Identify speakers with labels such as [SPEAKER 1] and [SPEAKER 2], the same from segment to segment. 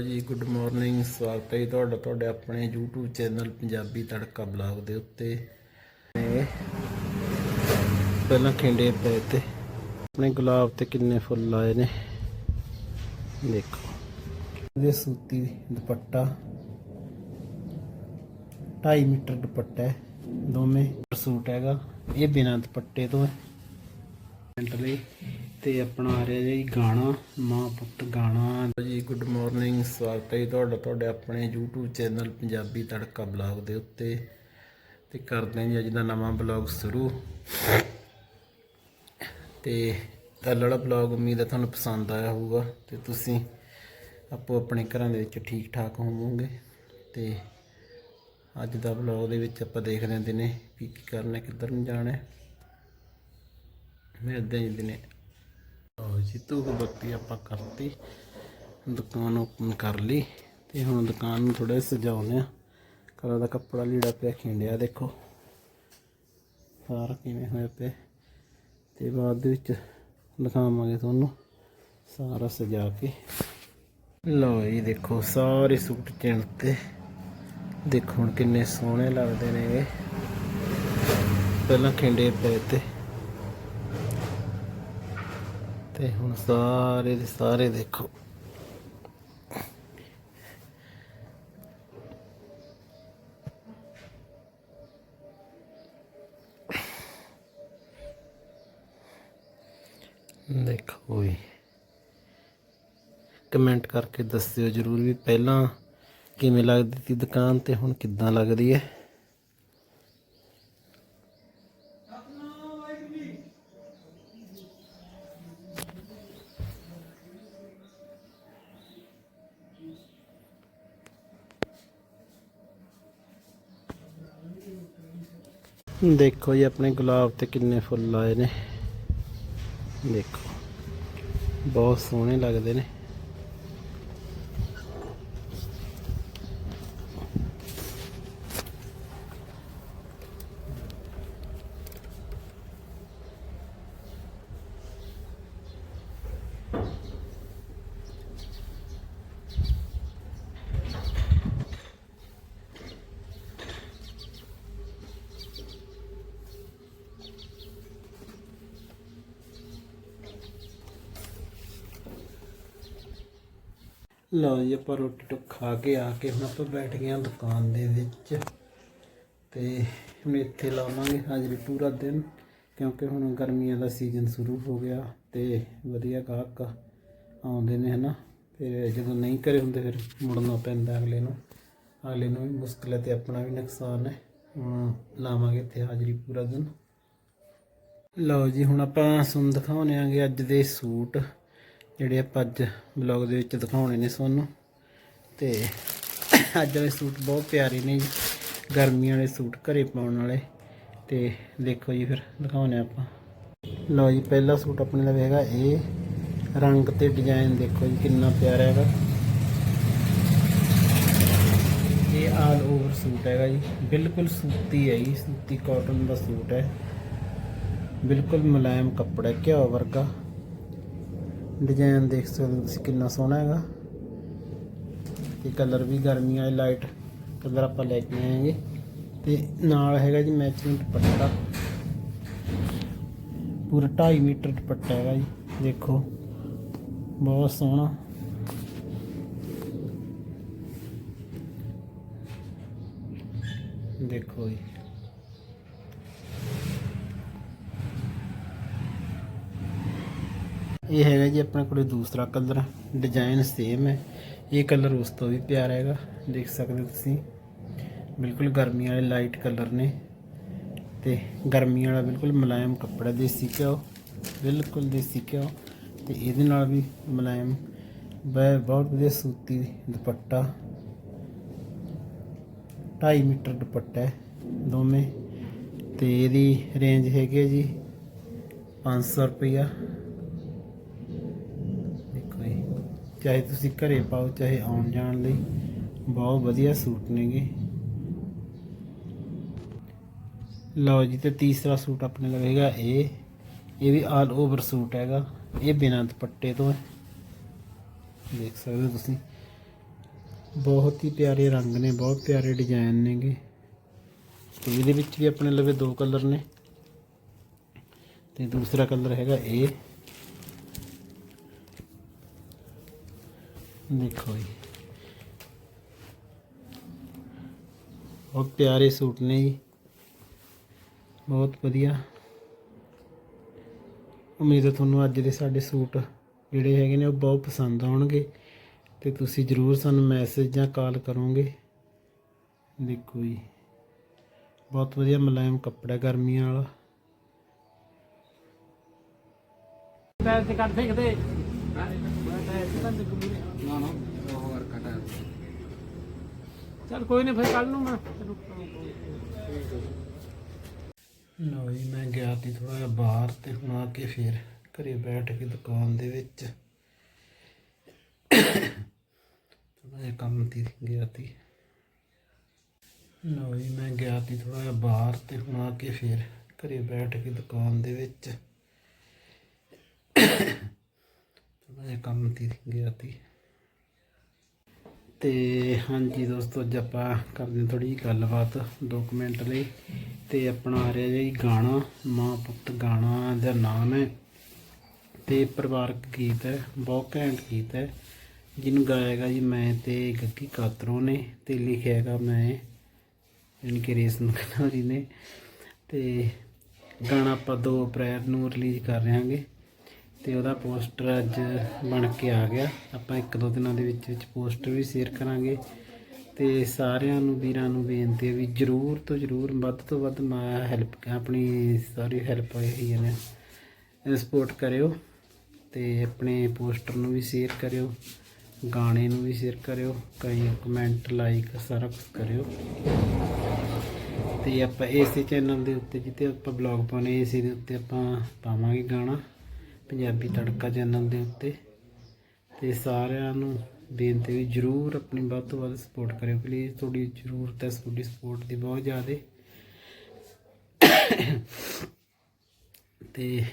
[SPEAKER 1] ਜੀ good morning ਸਵਾਗਤ ਹੈ ਜੀ ਤੁਹਾਡਾ, ਤੁਹਾਡੇ ਆਪਣੇ YouTube ਚੈਨਲ ਪੰਜਾਬੀ ਤੜਕਾ ਬਲੌਗ ਦੇ ਉੱਤੇ। ਪਹਿਲਾਂ ਖਿੰਡੇ ਪਏ ਤੇ ਆਪਣੇ ਗੁਲਾਬ ਤੇ ਕਿੰਨੇ ਫੁੱਲ ਆਏ ਨੇ। ਦੇਖੋ, ਇਹਦੇ ਸੂਤੀ ਦੁਪੱਟਾ 2.5 ਮੀਟਰ ਦੁਪੱਟਾ ਹੈ, ਦੋਵੇਂ ਸੂਟ ਹੈਗਾ। ਇਹ ਬਿਨਾਂ ਦੁਪੱਟੇ ਤੋਂ ਹੈ। ਲਈ ਤੇ ਆਪਣਾ ਆ ਰਿਹਾ ਜੀ ਗਾਣਾ, ਮਾਂ ਪੁੱਤ ਗਾਣਾ। ਜੀ ਗੁੱਡ ਮਾਰਨਿੰਗ ਸਵਾਗਤ ਹੈ ਜੀ ਤੁਹਾਡਾ, ਤੁਹਾਡੇ ਆਪਣੇ YouTube ਚੈਨਲ ਪੰਜਾਬੀ ਤੜਕਾ ਬਲੌਗ ਦੇ ਉੱਤੇ। ਤੇ ਕਰਦੇ ਹਾਂ ਜੀ ਅੱਜ ਦਾ ਨਵਾਂ ਬਲੌਗ ਸ਼ੁਰੂ। ਤੇ ਇਹ ਵਾਲਾ ਬਲੌਗ ਉਮੀਦ ਹੈ ਤੁਹਾਨੂੰ ਪਸੰਦ ਆਇਆ ਹੋਊਗਾ। ਤੇ ਤੁਸੀਂ ਆਪੋ ਆਪਣੇ ਘਰਾਂ ਦੇ ਵਿੱਚ ਠੀਕ ਠਾਕ ਹੋਵੋਗੇ। ਤੇ ਅੱਜ ਦਾ ਬਲੌਗ ਦੇ ਵਿੱਚ ਆਪਾਂ ਦੇਖਦੇ ਹਾਂ ਦਿਨੇ ਕੀ ਕੀ ਕਰਨਾ, ਕਿੱਧਰ ਨੂੰ ਜਾਣਾ ਹੈ। ਮਿਲਦੇ ਹਾਂ ਜੀ ਦਿਨੇ। ਲਓ ਜੀ, ਧੂਪ ਬੱਤੀ ਆਪਾਂ ਕਰਤੀ, ਦੁਕਾਨ ਓਪਨ ਕਰ ਲਈ ਤੇ ਹੁਣ ਦੁਕਾਨ ਨੂੰ ਥੋੜਾ ਸਜਾਉਂਦੇ ਆ ਘਰਾਂ ਦਾ ਕੱਪੜਾ ਲੀੜਾ ਪਿਆ ਖਿੰਡਿਆ, ਦੇਖੋ। ਸਾਰਾ ਕਿਵੇਂ ਹੋਇਆ ਪਿਆ। ਤੇ ਬਾਅਦ ਦੇ ਵਿੱਚ ਦਿਖਾਵਾਂਗੇ ਤੁਹਾਨੂੰ ਸਾਰਾ ਸਜਾ ਕੇ। ਲਓ ਜੀ, ਦੇਖੋ, ਸਾਰੇ ਸੂਟ ਚਿਣ ਤੇ। ਦੇਖੋ ਹੁਣ ਕਿੰਨੇ ਸੋਹਣੇ ਲੱਗਦੇ ਨੇ ਇਹ। ਪਹਿਲਾਂ ਖਿੰਡੇ ਪਏ ਤੇ। ਤੇ ਹੁਣ ਸਾਰੇ ਦੇ ਸਾਰੇ ਦੇਖੋ। ਦੇਖੋ ਵੀ। ਕਮੈਂਟ ਕਰਕੇ ਦੱਸਿਓ ਜਰੂਰ ਵੀ ਪਹਿਲਾਂ ਕਿਵੇਂ ਲੱਗਦੀ ਸੀ ਦੁਕਾਨ ਤੇ, ਹੁਣ ਕਿੱਦਾਂ ਲੱਗਦੀ ਹੈ? ਦੇਖੋ ਜੀ ਆਪਣੇ ਗੁਲਾਬ ਤੇ ਕਿੰਨੇ ਫੁੱਲ ਆਏ ਨੇ। ਦੇਖੋ ਬਹੁਤ ਸੋਹਣੇ ਲੱਗਦੇ ਨੇ। ਲਓ ਜੀ, ਆਪਾਂ ਰੋਟੀ ਟੁੱਕ ਖਾ ਕੇ ਆ ਕੇ ਹੁਣ ਆਪਾਂ ਬੈਠ ਗਏ ਹਾਂ ਦੁਕਾਨ ਦੇ ਵਿੱਚ। ਤੇ ਹੁਣ ਇੱਥੇ ਲਾਵਾਂਗੇ ਹਾਜ਼ਰੀ ਪੂਰਾ ਦਿਨ, ਕਿਉਂਕਿ ਹੁਣ ਗਰਮੀਆਂ ਦਾ ਸੀਜ਼ਨ ਸ਼ੁਰੂ ਹੋ ਗਿਆ ਤੇ ਵਧੀਆ ਗਾਹਕ ਆਉਂਦੇ ਨੇ, ਹਨਾ? ਫਿਰ ਜਦੋਂ ਨਹੀਂ ਘਰੇ ਹੁੰਦੇ, ਫਿਰ ਮੁੜਨਾ ਪੈਂਦਾ ਅਗਲੇ ਨੂੰ। ਅਗਲੇ ਨੂੰ ਵੀ ਮੁਸ਼ਕਲ ਹੈ ਤੇ ਆਪਣਾ ਵੀ ਨੁਕਸਾਨ ਹੈ। ਹੁਣ ਲਾਵਾਂਗੇ ਇੱਥੇ ਹਾਜ਼ਰੀ ਪੂਰਾ ਦਿਨ। ਲਓ ਜੀ, ਹੁਣ ਆਪਾਂ ਤੁਹਾਨੂੰ ਦਿਖਾਉਣੇ ਆਂਗੇ ਅੱਜ ਦੇ ਸੂਟ। ਜਿਹੜੇ ਆਪਾਂ ਅੱਜ ਬਲੌਗ ਦੇ ਵਿੱਚ ਦਿਖਾਉਣੇ ਨੇ ਤੁਹਾਨੂੰ। ਤੇ ਅੱਜ ਵਾਲੇ ਸੂਟ ਬਹੁਤ ਪਿਆਰੇ ਨੇ ਜੀ। ਗਰਮੀਆਂ ਵਾਲੇ ਸੂਟ ਘਰੇ ਪਾਉਣ ਵਾਲੇ। ਤੇ ਦੇਖੋ ਜੀ ਫਿਰ ਦਿਖਾਉਣੇ ਆਪਾਂ। ਲਓ ਜੀ, ਪਹਿਲਾ ਸੂਟ ਆਪਣੇ ਲਈ ਹੈਗਾ ਇਹ ਰੰਗ ਤੇ ਡਿਜ਼ਾਈਨ ਦੇਖੋ ਜੀ, ਕਿੰਨਾ ਪਿਆਰਾ ਹੈਗਾ। ਇਹ ਆਲ ਓਵਰ ਸੂਟ ਹੈਗਾ ਜੀ। ਬਿਲਕੁਲ ਸੂਤੀ ਹੈ ਜੀ, ਸੂਤੀ ਕਾਟਨ ਦਾ ਸੂਟ ਹੈ। ਬਿਲਕੁਲ ਮੁਲਾਇਮ ਕੱਪੜਾ ਘਿਓ ਵਰਗਾ। ਡਿਜ਼ਾਈਨ ਦੇਖ ਸਕਦੇ ਹੋ ਤੁਸੀਂ ਕਿੰਨਾ ਸੋਹਣਾ ਹੈਗਾ। ਤੇ ਕਲਰ ਵੀ ਗਰਮੀਆਂ ਵਾਲੇ ਲਾਈਟ ਕਲਰ ਆਪਾਂ ਲੈ ਕੇ ਆਏ ਹੈਗੇ। ਤੇ ਨਾਲ ਹੈਗਾ ਜੀ ਮੈਚਿੰਗ ਦੁਪੱਟਾ। ਪੂਰਾ 2.5 ਮੀਟਰ ਦੁਪੱਟਾ ਹੈਗਾ ਜੀ, ਦੇਖੋ। ਬਹੁਤ ਸੋਹਣਾ। ਦੇਖੋ ਜੀ। ਇਹ ਹੈਗਾ ਜੀ ਆਪਣੇ ਕੋਲੇ ਦੂਸਰਾ ਕਲਰ ਡਿਜ਼ਾਈਨ ਸੇਮ ਹੈ। ਇਹ ਕਲਰ ਉਸ ਤੋਂ ਵੀ ਪਿਆਰਾ ਹੈਗਾ, ਦੇਖ ਸਕਦੇ ਹੋ ਤੁਸੀਂ। ਬਿਲਕੁਲ ਗਰਮੀ ਵਾਲੇ ਲਾਈਟ ਕਲਰ ਨੇ। ਤੇ ਗਰਮੀ ਵਾਲਾ ਬਿਲਕੁਲ ਮੁਲਾਇਮ ਕੱਪੜਾ, ਦੇਸੀ ਘਿਓ, ਬਿਲਕੁਲ ਦੇਸੀ ਘਿਓ। ਤੇ ਇਹਦੇ ਨਾਲ ਵੀ ਮੁਲਾਇਮ ਬਹੁਤ ਵਧੀਆ ਸੂਤੀ ਦੁਪੱਟਾ। 2.5 ਮੀਟਰ ਦੁਪੱਟਾ ਹੈ ਦੋਵੇਂ। ਤੇ ਇਹਦੀ ਰੇਂਜ ਹੈਗੀ ਹੈ ਜੀ 500 ਰੁਪਇਆ ਦੇਖੋ ਜੀ ਚਾਹੇ ਤੁਸੀਂ ਘਰੇ ਪਾਓ, ਚਾਹੇ ਆਉਣ ਜਾਣ ਲਈ। ਬਹੁਤ ਵਧੀਆ ਸੂਟ ਨੇਗੇ। ਲਓ ਜੀ, ਤੇ ਤੀਸਰਾ ਸੂਟ ਆਪਣੇ ਕੋਲ ਹੈਗਾ ਇਹ ਇਹ ਵੀ ਆਲ ਓਵਰ ਸੂਟ ਹੈਗਾ। ਇਹ ਬਿਨਾਂ ਦੁਪੱਟੇ ਤੋਂ ਹੈ। ਦੇਖ ਸਕਦੇ ਹੋ ਤੁਸੀਂ। ਬਹੁਤ ਹੀ ਪਿਆਰੇ ਰੰਗ ਨੇ, ਬਹੁਤ ਪਿਆਰੇ ਡਿਜ਼ਾਈਨ ਨੇਗੇ। ਤੇ ਇਹਦੇ ਵਿੱਚ ਵੀ ਆਪਣੇ ਲਵੇ ਦੋ ਕਲਰ ਨੇ। ਤੇ ਦੂਸਰਾ ਕਲਰ ਹੈਗਾ ਇਹ ਦੇਖੋ ਜੀ। ਬਹੁਤ ਪਿਆਰੇ ਸੂਟ ਨੇ ਜੀ। ਬਹੁਤ ਵਧੀਆ। ਉਮੀਦ ਹੈ ਤੁਹਾਨੂੰ ਅੱਜ ਦੇ ਸਾਡੇ ਸੂਟ ਜਿਹੜੇ ਹੈਗੇ ਨੇ ਉਹ ਬਹੁਤ ਪਸੰਦ ਆਉਣਗੇ ਤੇ ਤੁਸੀਂ ਜਰੂਰ ਸਾਨੂੰ ਮੈਸੇਜ ਜਾਂ ਕਾਲ ਕਰੋਗੇ। ਦੇਖੋ ਜੀ। ਬਹੁਤ ਵਧੀਆ ਮੁਲਾਇਮ ਕੱਪੜਾ ਗਰਮੀਆਂ ਵਾਲਾ। ਪੈਰ ਕੱਢ ਸਕਦੇ। ਚਲ ਕੋਈ ਨਹੀਂ ਫਿਰ ਕੱਲ ਨੂੰ ਮੈਂ ਲਓ ਜੀ ਮੈਂ ਗਿਆ ਤੀ ਥੋੜਾ ਜਿਹਾ ਬਾਹਰ ਤੇ ਹੁਣ ਆ ਕੇ ਫਿਰ ਘਰੇ ਬੈਠ ਕੇ ਦੁਕਾਨ ਦੇ ਵਿੱਚ। ਥੋੜਾ ਜਿਹਾ ਕੰਮ ਤੀ ਗਿਆ ਤੀ ਲਓ ਜੀ ਮੈਂ ਗਿਆ ਤੀ ਥੋੜਾ ਜਿਹਾ ਬਾਹਰ ਤੇ ਹੁਣ ਆ ਕੇ ਫਿਰ ਘਰੇ ਬੈਠ ਕੇ ਦੁਕਾਨ ਦੇ ਵਿੱਚ। ਥੋੜਾ ਜਿਹਾ ਕੰਮ ਤੀ ਗਿਆ ਤੀ ਤੇ ਹਾਂਜੀ ਦੋਸਤੋ, ਅੱਜ ਆਪਾਂ ਕਰਦੇ ਹਾਂ ਥੋੜੀ ਜਿਹੀ ਗੱਲਬਾਤ ਦੋ ਕੁ ਮਿੰਟ ਲਈ। ਤੇ ਆਪਣਾ ਆ ਰਿਹਾ ਜੀ ਗਾਣਾ, ਮਾਂ ਪੁੱਤ ਗਾਣਾ ਦਾ ਨਾਮ ਹੈ। ਤੇ ਪਰਿਵਾਰਕ ਗੀਤ ਹੈ, ਬਹੁਤ ਘੈਂਟ ਗੀਤ ਹੈ। ਜਿਹਨੂੰ ਗਾਇਆਗਾ ਜੀ ਮੈਂ ਤੇ ਗੱਗੀ ਕਾਤਰੋ ਨੇ ਤੇ ਲਿਖਿਆ ਹੈਗਾ ਮੈਂ, ਯਾਨੀ ਕਿ ਰੇਸ਼ਮ ਕਨਾਰੀ ਨੇ। ਤੇ ਗਾਣਾ ਆਪਾਂ 2 ਅਪ੍ਰੈਲ ਨੂੰ ਰਿਲੀਜ਼ ਕਰ ਰਹੇ ਹਾਂਗੇ ਤੇ ਉਹਦਾ ਪੋਸਟਰ ਅੱਜ ਬਣ ਕੇ ਆ ਗਿਆ। ਆਪਾਂ ਇੱਕ ਦੋ ਦਿਨਾਂ ਦੇ ਵਿੱਚ ਵਿੱਚ ਪੋਸਟਰ ਵੀ ਸ਼ੇਅਰ ਕਰਾਂਗੇ। ਤੇ ਸਾਰਿਆਂ ਨੂੰ, ਵੀਰਾਂ ਨੂੰ ਬੇਨਤੀ ਹੈ ਵੀ ਜਰੂਰ ਤੋਂ ਜਰੂਰ ਵੱਧ ਤੋਂ ਵੱਧ ਮਾ ਹੈਲਪ ਆਪਣੀ ਸਾਰੀ ਹੈਲਪ ਹੋਈ ਹੈ ਨੇ ਸਪੋਰਟ ਕਰਿਓ ਤੇ ਆਪਣੇ ਪੋਸਟਰ ਨੂੰ ਵੀ ਸ਼ੇਅਰ ਕਰਿਓ, ਗਾਣੇ ਨੂੰ ਵੀ ਸ਼ੇਅਰ ਕਰਿਓ, ਕਈ ਕਮੈਂਟ ਲਾਈਕ ਸਾਰਾ ਕੁਝ ਕਰਿਓ। ਤੇ ਆਪਾਂ ਇਸੇ ਚੈਨਲ ਦੇ ਉੱਤੇ ਜਿੱਤੇ ਆਪਾਂ ਬਲੌਗ ਪਾਉਣੇ, ਇਸੇ ਦੇ ਉੱਤੇ ਆਪਾਂ ਪਾਵਾਂਗੇ ਗਾਣਾ। ਪੰਜਾਬੀ ਤੜਕਾ ਚੈਨਲ ਦੇ ਉੱਤੇ। ਤੇ ਸਾਰਿਆਂ ਨੂੰ ਬੇਨਤੀ ਵੀ ਜਰੂਰ ਆਪਣੀ ਵੱਧ ਤੋਂ ਵੱਧ ਸਪੋਰਟ ਕਰਿਓ। ਪਲੀਜ਼ ਤੁਹਾਡੀ ਜ਼ਰੂਰਤ ਹੈ, ਤੁਹਾਡੀ ਸਪੋਰਟ ਦੀ ਬਹੁਤ ਜ਼ਿਆਦਾ। ਤੇ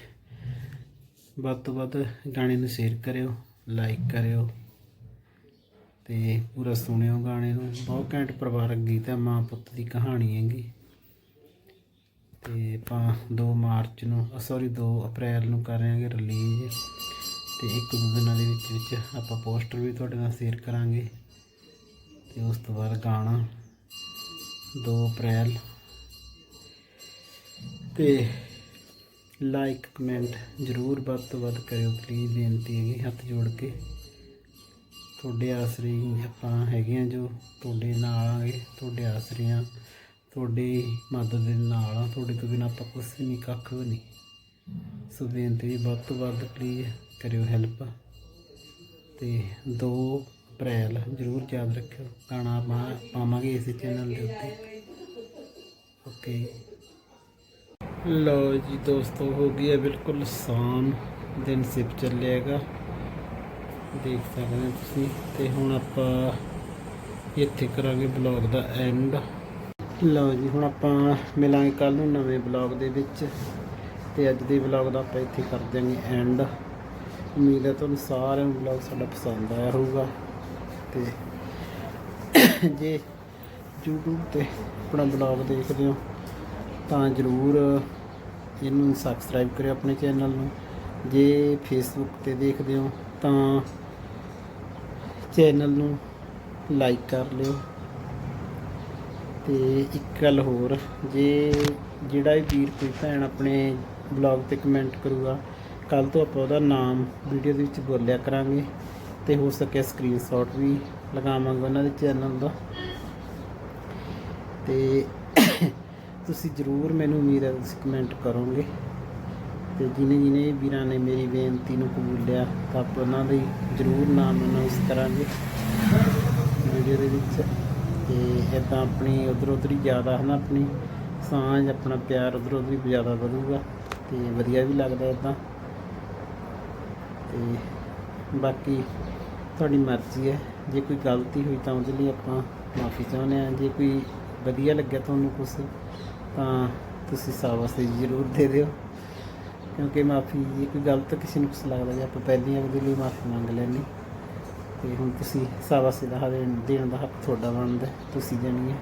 [SPEAKER 1] ਵੱਧ ਤੋਂ ਵੱਧ ਗਾਣੇ ਨੂੰ ਸ਼ੇਅਰ ਕਰਿਓ ਲਾਈਕ ਕਰਿਓ। ਤੇ ਪੂਰਾ ਸੁਣਿਓ ਗਾਣੇ ਨੂੰ। ਬਹੁਤ ਘੈਂਟ ਪਰਿਵਾਰਕ ਗੀਤ ਹੈ ਮਾਂ ਪੁੱਤ ਦੀ ਕਹਾਣੀ ਹੈਗੀ। ਤੇ ਆਪਾਂ 2 ਮਾਰਚ ਨੂੰ ਸੌਰੀ 2 ਅਪ੍ਰੈਲ ਨੂੰ ਕਰਾਂਗੇ ਰਿਲੀਜ਼ ਤੇ ਇੱਕ ਦੋ ਦਿਨਾਂ ਦੇ ਵਿੱਚ ਵਿੱਚ ਆਪਾਂ ਪੋਸਟਰ ਵੀ ਤੁਹਾਡੇ ਨਾਲ ਸ਼ੇਅਰ ਕਰਾਂਗੇ। ਤੇ ਉਸ ਤੋਂ ਬਾਅਦ ਗਾਣਾ 2 ਅਪ੍ਰੈਲ। ਤੇ ਲਾਈਕ ਕਮੈਂਟ ਜਰੂਰ ਵੱਧ ਤੋਂ ਵੱਧ ਕਰਿਓ ਪਲੀਜ਼ ਬੇਨਤੀ ਹੈਗੀ ਹੱਥ ਜੋੜ ਕੇ। ਤੁਹਾਡੇ ਆਸਰੇ ਆਪਾਂ ਹੈਗੇ ਆ ਜੋ ਤੁਹਾਡੇ ਨਾਲ ਆਂਗੇ, ਤੁਹਾਡੇ ਆਸਰੇ ਆ ਤੁਹਾਡੀ ਮਦਦ ਦੇ ਨਾਲ ਆ, ਤੁਹਾਡੇ ਤੋਂ ਬਿਨਾਂ ਆਪਾਂ ਕੁਛ ਨਹੀਂ ਕੱਖ ਵੀ ਨਹੀਂ ਸੋ ਬੇਨਤੀ ਵੀ ਵੱਧ ਤੋਂ ਵੱਧ ਪਲੀਜ਼ ਕਰਿਓ ਹੈਲਪ ਤੇ 2 ਅਪ੍ਰੈਲ ਜਰੂਰ ਯਾਦ ਰੱਖਿਓ, ਗਾਣਾ ਪਾਵਾਂਗੇ ਇਸ ਚੈਨਲ ਦੇ ਉੱਤੇ। ਓਕੇ ਲਓ ਜੀ ਦੋਸਤੋ, ਹੋ ਗਈ ਹੈ ਬਿਲਕੁਲ ਸ਼ਾਮ, ਦਿਨ ਸਿਪ ਚੱਲਿਆਗਾ ਦੇਖ ਸਕਦੇ ਹੋ ਤੁਸੀਂ। ਤੇ ਹੁਣ ਆਪਾਂ ਇੱਥੇ ਕਰਾਂਗੇ ਬਲੌਗ ਦਾ ਐਂਡ ਲਓ ਜੀ, ਹੁਣ ਆਪਾਂ ਮਿਲਾਂਗੇ ਕੱਲ ਨੂੰ ਨਵੇਂ ਬਲੌਗ ਦੇ ਵਿੱਚ ਤੇ ਅੱਜ ਦੇ ਬਲੌਗ ਦਾ ਆਪਾਂ ਇੱਥੇ ਕਰ ਦਿਆਂਗੇ ਐਂਡ ਉਮੀਦ ਹੈ ਤੁਹਾਨੂੰ ਸਾਰਿਆਂ ਨੂੰ ਬਲੌਗ ਸਾਡਾ ਪਸੰਦ ਆਇਆ ਹੋਊਗਾ। ਤੇ ਜੇ YouTube ਤੇ ਆਪਣਾ ਬਲੌਗ ਦੇਖਦੇ ਹੋ, ਤਾਂ ਜਰੂਰ ਇਹਨੂੰ ਸਬਸਕ੍ਰਾਈਬ ਕਰਿਓ ਆਪਣੇ ਚੈਨਲ ਨੂੰ। ਜੇ ਫੇਸਬੁੱਕ ਤੇ ਦੇਖਦੇ ਹੋ, ਤਾਂ ਚੈਨਲ ਨੂੰ ਲਾਈਕ ਕਰ ਲਿਓ। ਤੇ ਇੱਕ ਗੱਲ ਹੋਰ, ਜੇ ਜਿਹੜਾ ਵੀ ਵੀਰ ਕੋਈ ਭੈਣ ਆਪਣੇ ਬਲੌਗ ਤੇ ਕਮੈਂਟ ਕਰੂਗਾ ਕੱਲ ਤੋਂ ਆਪਾਂ ਉਹਦਾ ਨਾਮ ਵੀਡੀਓ ਦੇ ਵਿੱਚ ਬੋਲਿਆ ਕਰਾਂਗੇ ਤੇ ਹੋ ਸਕਿਆ ਸਕਰੀਨਸ਼ਾਟ ਵੀ ਲਗਾਵਾਂਗੇ ਉਹਨਾਂ ਦੇ ਚੈਨਲ ਦਾ। ਤੇ ਤੁਸੀਂ ਜਰੂਰ ਮੈਨੂੰ ਉਮੀਦ ਹੈ ਤੁਸੀਂ ਕਮੈਂਟ ਕਰੋਗੇ। ਤੇ ਜਿਨੇ ਜਿਨੇ ਵੀਰਾਂ ਨੇ ਮੇਰੀ ਬੇਨਤੀ ਨੂੰ ਕਬੂਲਿਆ ਤਾਂ ਆਪਾਂ ਉਹਨਾਂ ਦੇ ਜਰੂਰ ਨਾਮ ਅਨਾਉਂਸ ਕਰਾਂਗੇ। ਵੀਡੀਓ ਦੇ ਵਿੱਚ। ਤੇ ਇਦਾਂ ਆਪਣੀ ਉਧਰ ਉਧਰ ਹੀ ਜ਼ਿਆਦਾ ਹਨਾ, ਆਪਣੀ ਸਾਂਝ, ਆਪਣਾ ਪਿਆਰ ਉਧਰ ਉਧਰ ਹੀ ਜ਼ਿਆਦਾ ਵਧੂਗਾ ਤੇ ਵਧੀਆ ਵੀ ਲੱਗਦਾ ਇਦਾਂ ਤੇ ਬਾਕੀ ਤੁਹਾਡੀ ਮਰਜ਼ੀ ਹੈ, ਜੇ ਕੋਈ ਗਲਤੀ ਹੋਈ ਤਾਂ ਉਹਦੇ ਲਈ ਆਪਾਂ ਮਾਫੀ ਚਾਹੁੰਦੇ ਹਾਂ, ਜੇ ਕੋਈ ਵਧੀਆ ਲੱਗਿਆ ਤੁਹਾਨੂੰ ਕੁਝ ਤਾਂ ਤੁਸੀਂ ਸਾਵਾਸੀ ਜ਼ਰੂਰ ਦੇ ਦਿਓ। ਕਿਉਂਕਿ ਮਾਫੀ, ਜੇ ਕੋਈ ਗਲਤ ਕਿਸੇ ਨੂੰ ਕੁਛ ਲੱਗਦਾ ਜੇ ਆਪਾਂ ਪਹਿਲਾਂ ਹੀ ਉਹਦੇ ਲਈ ਮਾਫੀ ਮੰਗ ਲੈਣੀ ਤੇ ਹੁਣ ਤੁਸੀਂ ਸਾਵਾਸੀ ਦਾ ਹੱਕ ਦੇਣ ਦਾ ਹੱਕ ਤੁਹਾਡਾ ਬਣਦਾ ਤੁਸੀਂ ਦੇਣੀ ਹੈ।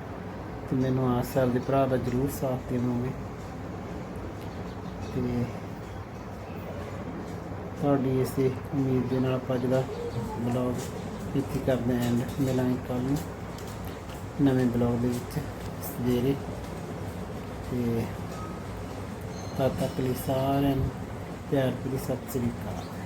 [SPEAKER 1] ਤੇ ਮੈਨੂੰ ਆਸ ਹੈ ਦੇ ਭਰਾ ਦਾ ਜ਼ਰੂਰ ਸਾਥ ਦੇਵੋਗੇ। ਤੇ ਤੁਹਾਡੀ ਇਸੇ ਉਮੀਦ ਦੇ ਨਾਲ ਆਪਾਂ ਅੱਜ ਦਾ ਬਲੌਗ ਇੱਥੇ ਕਰਦੇ ਹਾਂ ਐਂਡ ਮਿਲਾਂਗੇ ਕੱਲ੍ਹ ਨੂੰ ਨਵੇਂ ਬਲੌਗ ਦੇ ਵਿੱਚ। ਸਵੇਰੇ। ਤੇ ਤਦ ਤੱਕ ਲਈ ਸਾਰਿਆਂ ਨੂੰ ਪਿਆਰ ਭਰੀ ਸਤਿ ਸ੍ਰੀ ਅਕਾਲ।